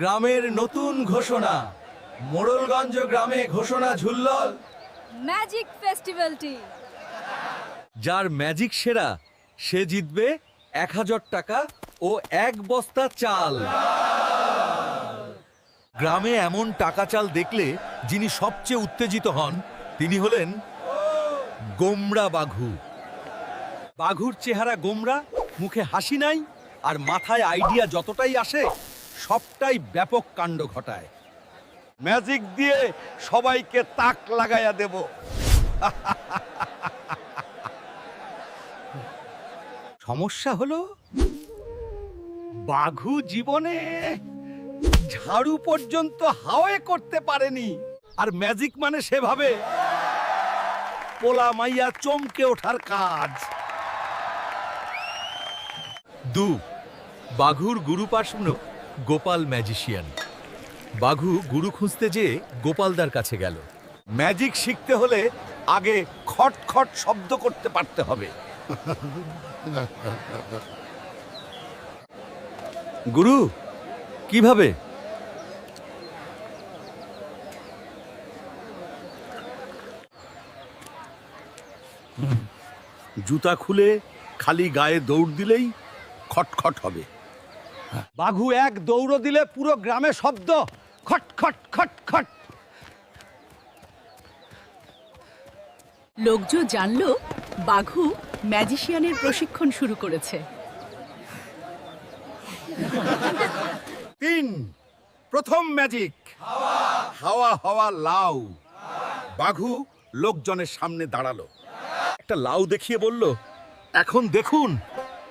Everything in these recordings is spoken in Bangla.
গ্রামের নতুন ঘোষণা। মোড়লগঞ্জ গ্রামে ঘোষণা ঝুল্লল ম্যাজিক ফেস্টিভ্যালটি। যার ম্যাজিক সেরা সে জিতবে এক হাজার টাকা ও এক বস্তা চাল। গ্রামে এমন টাকা চাল দেখলে যিনি সবচেয়ে উত্তেজিত হন তিনি হলেন গোমরা বাঘু। বাঘুর চেহারা গোমরা মুখে হাসি নাই আর মাথায় আইডিয়া যতটাই আসে সবটাই ব্যাপক কাণ্ড ঘটায়। ম্যাজিক দিয়ে সবাইকে তাক লাগাইয়া দেব। সমস্যা হলো, বাঘু জীবনে ঝাড়ু পর্যন্ত হাওয়ে করতে পারেনি। আর ম্যাজিক মানে সেভাবে পোলা মাইয়া চমকে ওঠার কাজ। দু, বাঘুর গুরু পার্শ্ব গোপাল ম্যাজিশিয়ান। বাঘু গুরু খুঁজতে যেয়ে গোপালদার কাছে গেল। ম্যাজিক শিখতে হলে আগে খট খট শব্দ করতে পারতে হবে। গুরু, কীভাবে? জুতা খুলে খালি গায়ে দৌড় দিলেই খটখট হবে। বাঘু এক দৌড় দিলে পুরো গ্রামে শব্দ। খট খট খট খট। লোকজন জানলো বাঘু ম্যাজিশিয়ানের প্রশিক্ষণ শুরু করেছে। তিন প্রথম ম্যাজিক। হাওয়া হাওয়া লাউ। বাঘু লোকজনের সামনে দাঁড়াল। একটা লাউ দেখিয়ে বলল এখন দেখুন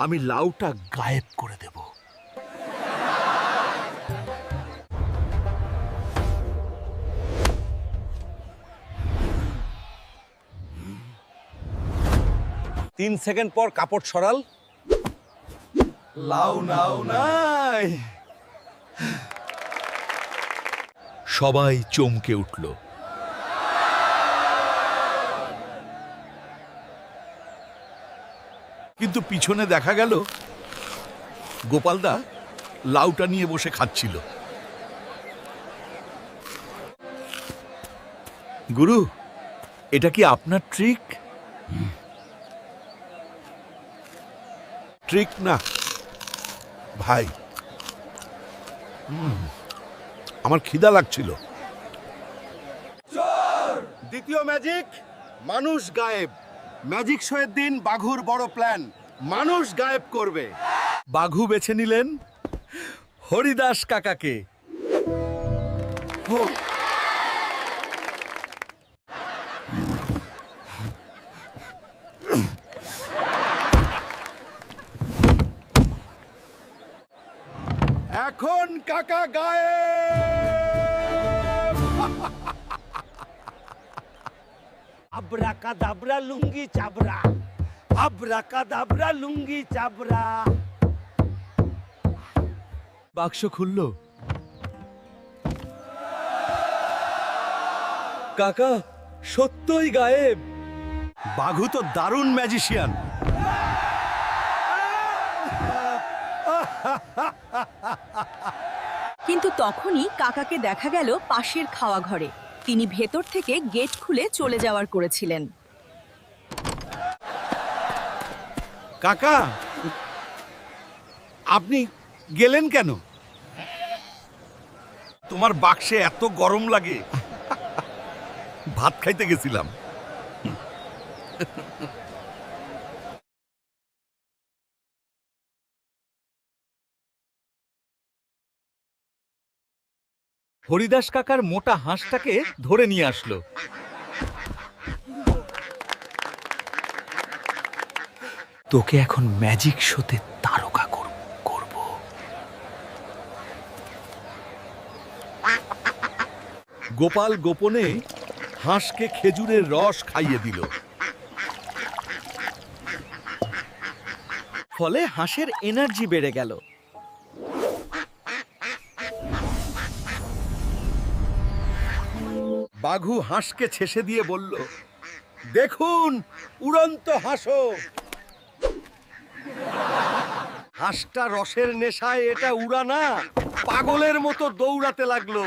আমি লাউটা গায়েব করে দেব। তিন সেকেন্ড পর কাপড় সরাল। লাউ নাও নাই। সবাই চমকে উঠল। কিন্তু পিছনে দেখা গেল গোপালদা লাউটা নিয়ে বসে খাচ্ছিল। গুরু, এটা কি আপনার ট্রিক ট্রিক না। ভাই আমার খিদা লাগছিল। দ্বিতীয় ম্যাজিক, মানুষ গায়েব। ম্যাজিক শোয়ের দিন বাঘুর বড় প্ল্যান, মানুষ গায়েব করবে। বাঘু বেছে নিলেন হরিদাস কাকাকে। এখন কাকা গায়েব। আবরা কাদাবরা লুঙ্গি চাবরা। আবরা কাদাবরা লুঙ্গি চাবরা। বাক্স খুলল। কাকা সত্যই গায়েব। বাঘু তো দারুণ ম্যাজিশিয়ান। কিন্তু তখনই কাকাকে দেখা গেল পাশের খাওয়া ঘরে। তিনি ভেতর থেকে গেট খুলে চলে যাওয়ার করেছিলেন। কাকা আপনি গেলেন কেন? তোমার বাক্সে এত গরম লাগে। ভাত খাইতে গেছিলাম। হরিদাস কাকার মোটা হাঁসটাকে ধরে নিয়ে আসলো। তোকে এখন ম্যাজিক শোতে তারকা করব গোপাল গোপনে হাঁসকে খেজুরের রস খাইয়ে দিল। ফলে হাঁসের এনার্জি বেড়ে গেল। বাঘু হাঁসকে ছেসে দিয়ে বলল, দেখুন, উড়ন্ত হাঁসও। হাঁসটা রসের নেশায় এটা উড়া না পাগলের মতো দৌড়াতে লাগল।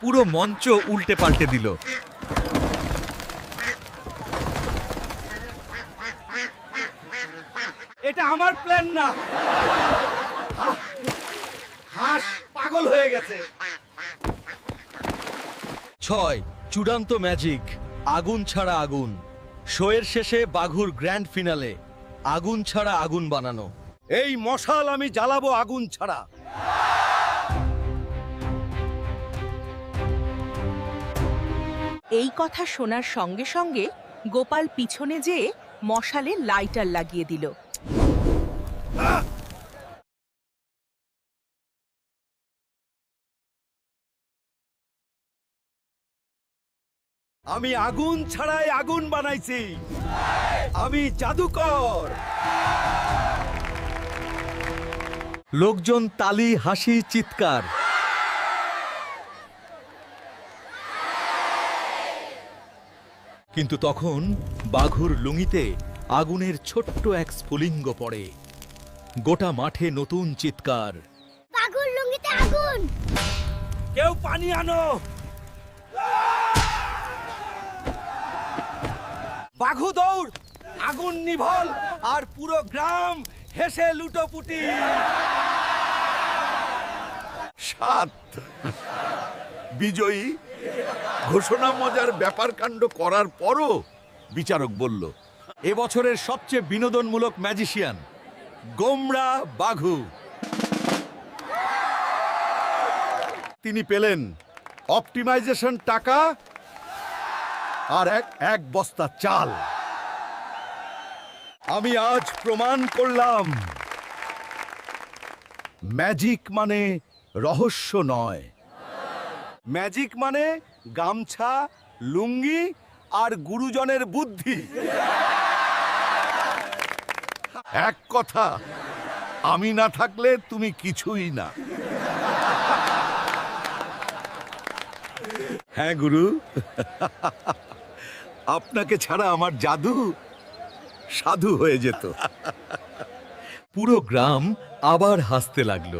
পুরো মঞ্চ উল্টে পাল্টে দিল। এটা আমার প্ল্যান না। হাঁস পাগল হয়ে গেছে। ছয়, চূড়ান্ত ম্যাজিক, আগুন ছাড়া আগুন। শোয়ের শেষে বাঘুর গ্র্যান্ড ফিনালে, আগুন ছাড়া আগুন বানানো। এই মশাল আমি জ্বালাবো আগুন ছাড়া। এই কথা শোনার সঙ্গে সঙ্গে গোপাল পিছনে যেয়ে মশালে লাইটার লাগিয়ে দিল। আমি আগুন ছাড়াই আগুন বানাইছি। আমি জাদুকর। লোকজন তালি হাসি চিৎকার। কিন্তু তখন বাঘুর লুঙিতে আগুনের ছোট্ট এক স্ফুলিঙ্গ পড়ে। গোটা মাঠে নতুন চিৎকার। বাঘুর লুঙ্গিতে আগুন! কেউ পানি আনো! বাঘু দৌড় আগুন নিভল, আর পুরো গ্রাম হেসে লুটোপুটি। সাত। বিজয়ী, ঘোষণা মজার ব্যাপার কাণ্ড করার পরও বিচারক বলল এবছরের সবচেয়ে বিনোদনমূলক ম্যাজিশিয়ান, গোমরা বাঘু। তিনি পেলেন অপটিমাইজেশন টাকা আর এক এক বস্তা চাল। আমি আজ প্রমাণ করলাম, ম্যাজিক মানে রহস্য নয়। ম্যাজিক মানে গামছা, লুঙ্গি আর গুরুজনের বুদ্ধি। এক কথা, আমি না থাকলে তুমি কিছুই না। হ্যাঁ গুরু। আপনাকে ছাড়া আমার জাদু সাধু হয়ে যেত। পুরো গ্রাম আবার হাসতে লাগল।